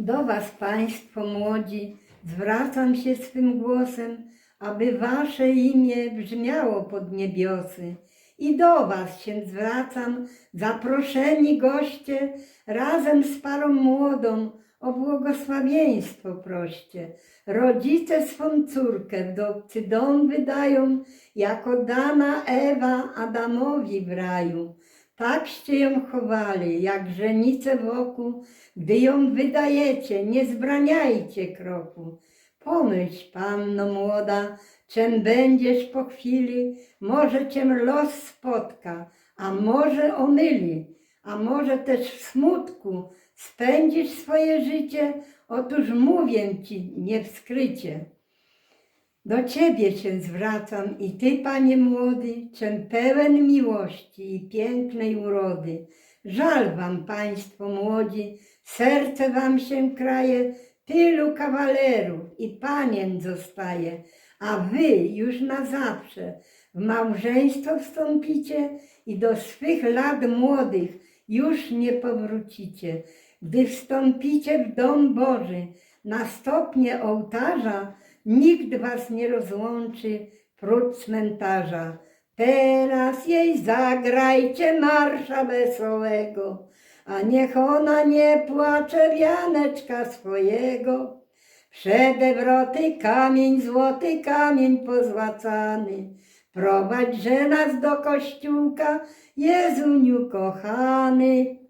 Do Was, Państwo młodzi, zwracam się swym głosem, aby Wasze imię brzmiało pod niebiosy. I do Was się zwracam, zaproszeni goście, razem z parą młodą, o błogosławieństwo proście. Rodzice swą córkę w dobcy dom wydają, jako dana Ewa Adamowi w raju. Takście ją chowali, jak żenice wokół, gdy ją wydajecie, nie zbraniajcie kroku. Pomyśl, panno młoda, czym będziesz po chwili, może cię los spotka, a może omyli, a może też w smutku spędzisz swoje życie, otóż mówię ci, nie w skrycie. Do Ciebie się zwracam i Ty, Panie młody, czem pełen miłości i pięknej urody. Żal Wam, Państwo młodzi, serce Wam się kraje, tylu kawalerów i panien zostaje, a Wy już na zawsze w małżeństwo wstąpicie i do swych lat młodych już nie powrócicie. Gdy wstąpicie w dom Boży, na stopnie ołtarza, nikt was nie rozłączy prócz cmentarza. Teraz jej zagrajcie marsza wesołego, a niech ona nie płacze wianeczka swojego. Przedewroty kamień, złoty kamień pozłacany, prowadźże nas do kościółka, Jezuniu kochany.